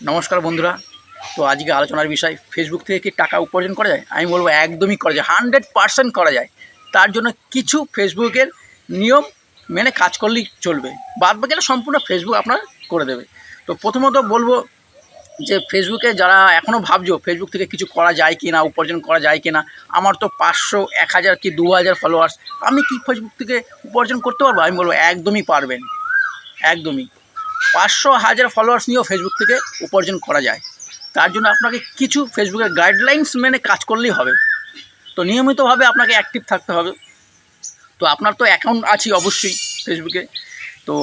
নমস্কার বন্ধুরা। তো আজকে আলোচনার বিষয় ফেসবুক থেকে কি টাকা উপার্জন করা যায়? আমি বলব একদমই করা যায়, হান্ড্রেড পারসেন্ট করা যায়। তার জন্য কিছু ফেসবুকের নিয়ম মেনে কাজ করলেই চলবে। বাদ বাকিটা সম্পূর্ণ ফেসবুক আপনার করে দেবে। তো প্রথমত বলব যে ফেসবুকে যারা এখনও ভাবছ ফেসবুক থেকে কিছু করা যায় কি না উপার্জন করা যায় কি না আমার তো পাঁচশো, এক হাজার কি দু হাজার ফলোয়ার্স আমি কি ফেসবুক থেকে উপার্জন করতে পারব? আমি বলব একদমই পারবেন। একদমই। পাঁচশো হাজার ফলোয়ার্স নিয়েও ফেসবুক থেকে উপার্জন করা যায়। তার জন্য আপনাকে কিছু ফেসবুকের গাইডলাইন্স মেনে কাজ করলেই হবে। তো নিয়মিতভাবে আপনাকে অ্যাক্টিভ থাকতে হবে। তো আপনার তো অ্যাকাউন্ট আছে অবশ্যই ফেসবুকে তো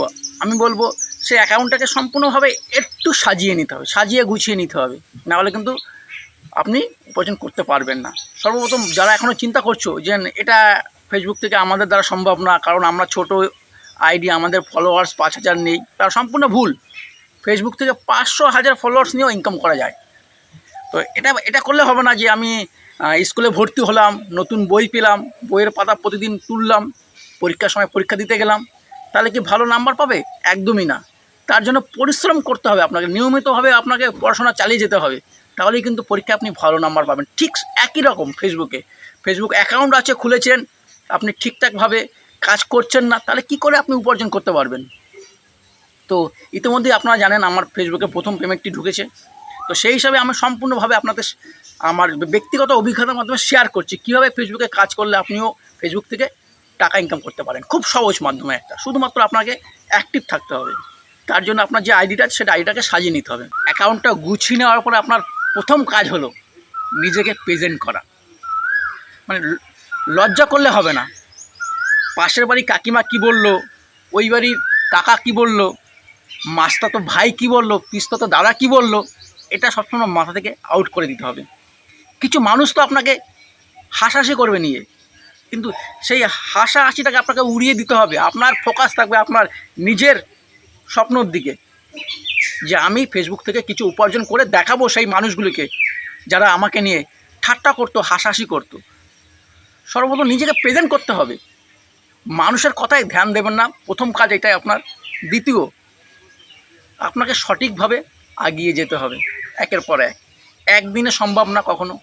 আমি বলব, সেই অ্যাকাউন্টটাকে সম্পূর্ণভাবে একটু সাজিয়ে নিতে হবে, সাজিয়ে গুছিয়ে নিতে হবে। নাহলে কিন্তু আপনি উপার্জন করতে পারবেন না। সর্বপ্রথম যারা এখনও চিন্তা করছ যে এটা ফেসবুক থেকে আমাদের দ্বারা সম্ভব না, কারণ আমরা ছোট আইডি, আমাদের ফলোয়ার্স পাঁচ হাজার নেই তার সম্পূর্ণ ভুল। ফেসবুক থেকে পাঁচশো হাজার ফলোয়ার্স নিয়েও ইনকাম করা যায়। তো এটা এটা করলে হবে না যে আমি স্কুলে ভর্তি হলাম, নতুন বই পেলাম, বইয়ের পাতা প্রতিদিন তুললাম, পরীক্ষার সময় পরীক্ষা দিতে গেলাম, তাহলে কি ভালো নাম্বার পাবে? একদমই না। তার জন্য পরিশ্রম করতে হবে আপনাকে, নিয়মিতভাবে আপনাকে পড়াশোনা চালিয়ে যেতে হবে। তাহলেই কিন্তু পরীক্ষায় আপনি ভালো নাম্বার পাবেন। ঠিক একই রকম ফেসবুকে ফেসবুক অ্যাকাউন্ট আছে খুলেছেন, আপনি ঠিকঠাকভাবে কাজ করছেন না, তাহলে কি করে আপনি উপার্জন করতে পারবেন? তো ইতিমধ্যে আপনারা জানেন আমার ফেসবুকে প্রথম পেমেন্টটি ঢুকেছে। তো সেই হিসাবে আমি সম্পূর্ণভাবে আপনাদের আমার ব্যক্তিগত অভিজ্ঞতার মাধ্যমে শেয়ার করছি। কীভাবে ফেসবুকে কাজ করলে আপনিও ফেসবুক থেকে টাকা ইনকাম করতে পারেন? খুব সহজ মাধ্যমে একটা। শুধুমাত্র আপনাকে অ্যাক্টিভ থাকতে হবে। তার জন্য আপনার যে আইডিটা আছে, সেটা আইডিটাকে সাজিয়ে নিতে হবে। অ্যাকাউন্টটা গুছিয়ে নেওয়ার পরে আপনার প্রথম কাজ হলো নিজেকে প্রেজেন্ট করা। মানে লজ্জা করলে হবে না। পাশের বাড়ি কাকিমা কি বলল? ওই বাড়ির কাকা কি বলল? মাস্তা তো ভাই কি বলল? পিস্তা তো দাদা কি বলল? এটা সবসময় মাথা থেকে আউট করে দিতে হবে। কিছু মানুষ তো আপনাকে হাসাহাসি করবে নিয়ে। কিন্তু সেই হাসাহাসিটাকে আপনাকে উড়িয়ে দিতে হবে। আপনার ফোকাস থাকবে আপনার নিজের স্বপ্নর দিকে। যে আমি ফেসবুক থেকে কিছু উপার্জন করে দেখাবো সেই মানুষগুলিকে, যারা আমাকে নিয়ে ঠাট্টা করতো, হাসাহাসি করতো। সর্বপ্রথম নিজেকে প্রেজেন্ট করতে হবে। মানুষের কথায় ধ্যান দেবেন না। প্রথম কাজ এটাই আপনার। দ্বিতীয়, আপনাকে সঠিকভাবে আগিয়ে যেতে হবে, একের পর এক। একদিনে সম্ভব না কখনো।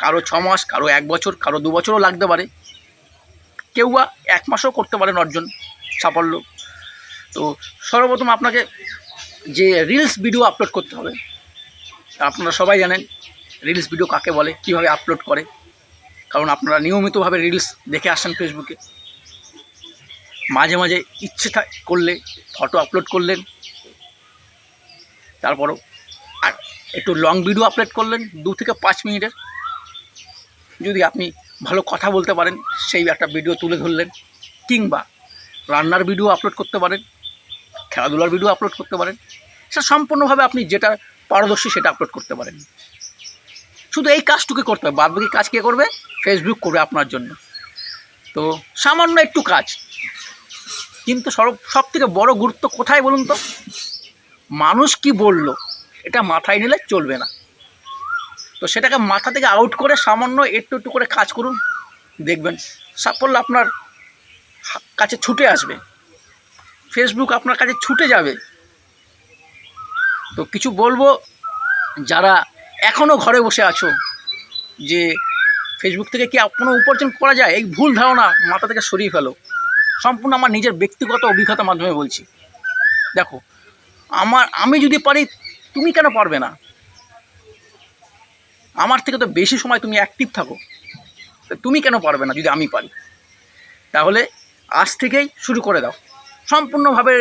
কারও ছ মাস, কারও এক বছর, কারও দু বছরও লাগতে পারে। কেউ বা এক মাসও করতে পারেন অর্জন সাফল্য। তো সর্বপ্রথম আপনাকে যে রিলস ভিডিও আপলোড করতে হবে, আপনারা সবাই জানেন রিলস ভিডিও কাকে বলে, কীভাবে আপলোড করে। কারণ আপনারা নিয়মিতভাবে রিলস দেখে আসেন ফেসবুকে মাঝে মাঝে ইচ্ছে করলে ফটো আপলোড করলেন। তারপরও আর একটু লং ভিডিও আপলোড করলেন, দু থেকে পাঁচ মিনিটের। যদি আপনি ভালো কথা বলতে পারেন, সেই একটা ভিডিও তুলে ধরলেন, কিংবা রান্নার ভিডিও আপলোড করতে পারেন, খেলাধুলার ভিডিও আপলোড করতে পারেন সেটা সম্পূর্ণভাবে আপনি যেটা পারদর্শী সেটা আপলোড করতে পারেন। শুধু এই কাজটুকু করতে হবে, বাদবাকি কাজ কে করবে? ফেসবুক করবে আপনার জন্য। তো সামান্য একটু কাজ। কিন্তু সর্ব সব থেকে বড় গুরুত্ব কোথায় বলুন তো? মানুষ কি বলল, এটা মাথায় নিলে চলবে না। তো সেটাকে মাথা থেকে আউট করে সামান্য একটু একটু করে কাজ করুন, দেখবেন সাফল্য আপনার কাছে ছুটে আসবে। ফেসবুক আপনার কাছে ছুটে যাবে। তো কিছু বলব, যারা এখনও ঘরে বসে আছো, যে ফেসবুক থেকে কি কোনো উপার্জন করা যায়? এই ভুল ধারণা মাথা থেকে সরিয়ে ফেলো। সম্পূর্ণ আমার নিজের ব্যক্তিগত অভিজ্ঞতার মাধ্যমে বলছি। দেখো, আমার, আমি যদি পারি, তুমি কেন পারবে না? আমার থেকে তো বেশি সময় তুমি অ্যাক্টিভ থাকো। তুমি কেন পারবে না যদি আমি পারি? তাহলে আজ থেকেই শুরু করে দাও। সম্পূর্ণভাবে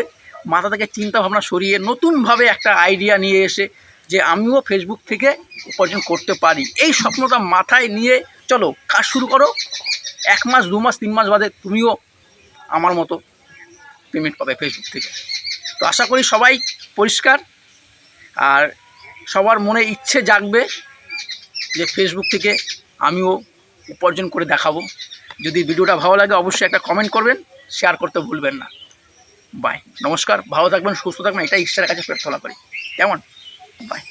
মাথা থেকে চিন্তা ভাবনা সরিয়ে নতুনভাবে একটা আইডিয়া নিয়ে এসে যে আমিও ফেসবুক থেকে উপার্জন করতে পারি। এই স্বপ্নটা মাথায় নিয়ে চলো, কাজ শুরু করো। এক মাস, দু মাস, তিন মাস বাদে তুমিও আমার মতো পেমেন্ট পাবে ফেসবুক থেকে। তো আশা করি সবাই পরিষ্কার আর সবার মনে ইচ্ছে জাগবে যে ফেসবুক থেকে আমিও উপার্জন করে দেখাবো। যদি ভিডিওটা ভালো লাগে অবশ্যই একটা কমেন্ট করবেন শেয়ার করতে ভুলবেন না। বাই নমস্কার, ভালো থাকবেন, সুস্থ থাকবেন, এটাই ঈশ্বরের কাছে প্রার্থনা করি। কেমন? বাই